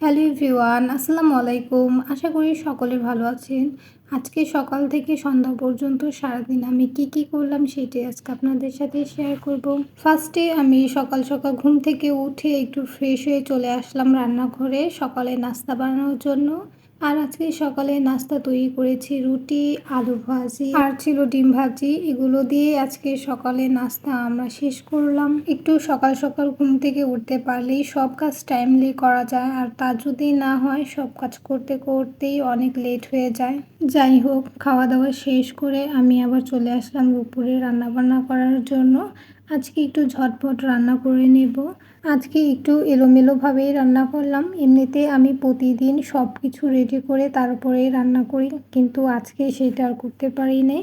Hello everyone আসসালামু আলাইকুম। আশা করি সকলে ভালো আছেন। আজকে সকাল থেকে সন্ধ্যা পর্যন্ত সারাদিন আমি কি কি করলাম সেটাই আজকে আপনাদের সাথে শেয়ার করব। ফার্স্টে আমি সকাল সকাল ঘুম থেকে উঠে একটু ফ্রেশ হয়ে চলে আসলাম রান্নাঘরে সকালে নাস্তা বানানোর জন্য। আর আজকে সকালে নাস্তা তৈরি করেছি রুটি, আলু ভাজি আর ছিল ডিম ভাজি। এগুলো দিয়ে আজকে সকালে নাস্তা আমরা শেষ করলাম। একটু সকাল সকাল ঘুম থেকে উঠতে পারলেই সব কাজ টাইমলি করা যায়। আর তা যদি না হয় সব কাজ করতে করতেই অনেক লেট হয়ে যায়। যাই হোক খাওয়া দাওয়া শেষ করে আমি আবার চলে আসলাম দুপুরে রান্নাবান্না করার জন্য। আজকে একটু ঝটপট রান্না করে নেব। আজকে একটু এলোমেলোভাবেই রান্না করলাম। এমনিতে আমি প্রতিদিন সব কিছু রেডি করে তারপরেই রান্না করি, কিন্তু আজকে সেটা আর করতে পারি নাই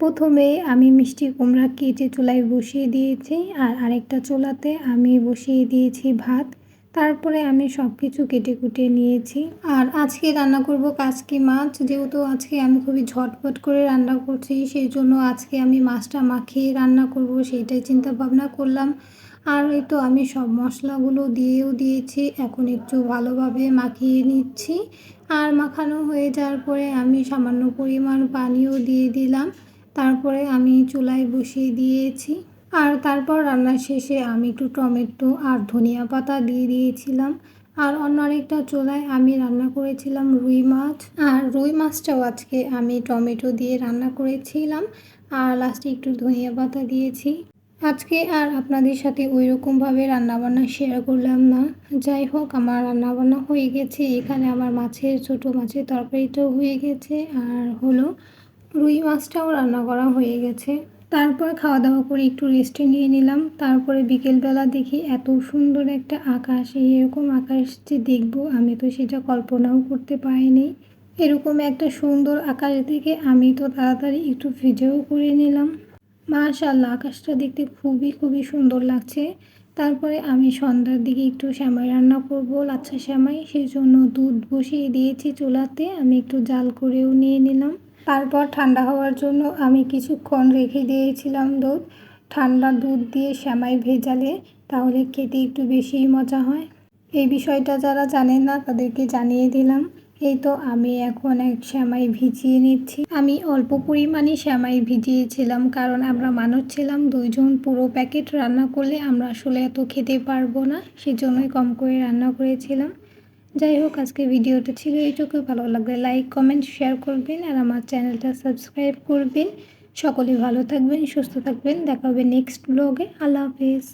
প্রথমে আমি মিষ্টি কুমড়া কেটে চুলায় বসিয়ে দিয়েছি, আর আরেকটা চুলাতে আমি বসিয়ে দিয়েছি ভাত। তারপরে আমি সব কিছু কেটে কুটে নিয়েছি। আর আজকে রান্না করব কাজকি মাছ। যেহেতু আজকে আমি খুবই ঝটপট করে রান্না করছি, সেই জন্য আজকে আমি মাছটা মাখিয়ে রান্না করব সেইটাই চিন্তা ভাবনা করলাম। আর এই তো আমি সব মশলাগুলো দিয়েও দিয়েছি, এখন একটু ভালোভাবে মাখিয়ে নিচ্ছি। আর মাখানো হয়ে যাওয়ার পরে আমি সামান্য পরিমাণ পানিও দিয়ে দিলাম। তারপরে আমি চুলায় বসিয়ে দিয়েছি। আর তারপর রান্নার শেষে আমি একটু টমেটো আর ধনিয়া পাতা দিয়ে দিয়েছিলাম। আর অন্য আরেকটা চোলায় আমি রান্না করেছিলাম রুই মাছ। আর রুই মাছটাও আজকে আমি টমেটো দিয়ে রান্না করেছিলাম। আর লাস্টে একটু ধনিয়া পাতা দিয়েছি। আজকে আর আপনাদের সাথে ওই রকমভাবে রান্নাবান্না শেয়ার করলাম না। যাই হোক, আমার রান্নাবান্না হয়ে গেছে। এখানে আমার মাছের ছোট মাছের তরকারিটাও হয়ে গেছে। আর হলো রুই মাছটাও রান্না করা হয়ে গেছে। তারপর খাওয়া দাওয়া করে একটু রেস্টে নিয়ে নিলাম। তারপরে বিকেলবেলা দেখি এত সুন্দর একটা আকাশ এরকম আকাশ যে দেখব আমি তো সেটা কল্পনাও করতে পারিনি। এরকম একটা সুন্দর আকাশ দেখে আমি তো তাড়াতাড়ি একটু ভিডিও করে নিলাম। মাশাল্লাহ আকাশটা দেখতে খুবই খুবই সুন্দর লাগছে। তারপরে আমি সন্ধ্যার দিকে একটু শ্যামাই রান্না করব, লাচ্ছা শ্যামাই। সেই জন্য দুধ বসিয়ে দিয়েছি চুলাতে। আমি একটু জাল করেও নিয়ে নিলাম। তারপর ঠান্ডা হওয়ার জন্য আমি কিছুক্ষণ রেখে দিয়েছিলাম দুধ। ঠান্ডা দুধ দিয়ে শ্যামাই ভেজালে তাহলে খেতে একটু বেশিই মজা হয়। এই বিষয়টা যারা জানেন না তাদেরকে জানিয়ে দিলাম। এই তো আমি এখন এক শ্যামাই ভিজিয়ে নিচ্ছি। আমি অল্প পরিমাণে শ্যামাই ভিজিয়েছিলাম কারণ আমরা মানুষ ছিলাম, দুইজন পুরো প্যাকেট রান্না করলে আমরা আসলে এত খেতে পারব না, সেজন্যই কম করে রান্না করেছিলাম। যাই হোক আজকে ভিডিওটা ছিল এইটুকু। ভালো লাগবে লাইক কমেন্ট শেয়ার করবেন আর আমার চ্যানেলটা সাবস্ক্রাইব করবেন। সকলে ভালো থাকবেন, সুস্থ থাকবেন। দেখা হবে নেক্সট ব্লগে আল্লাহ হাফিজ।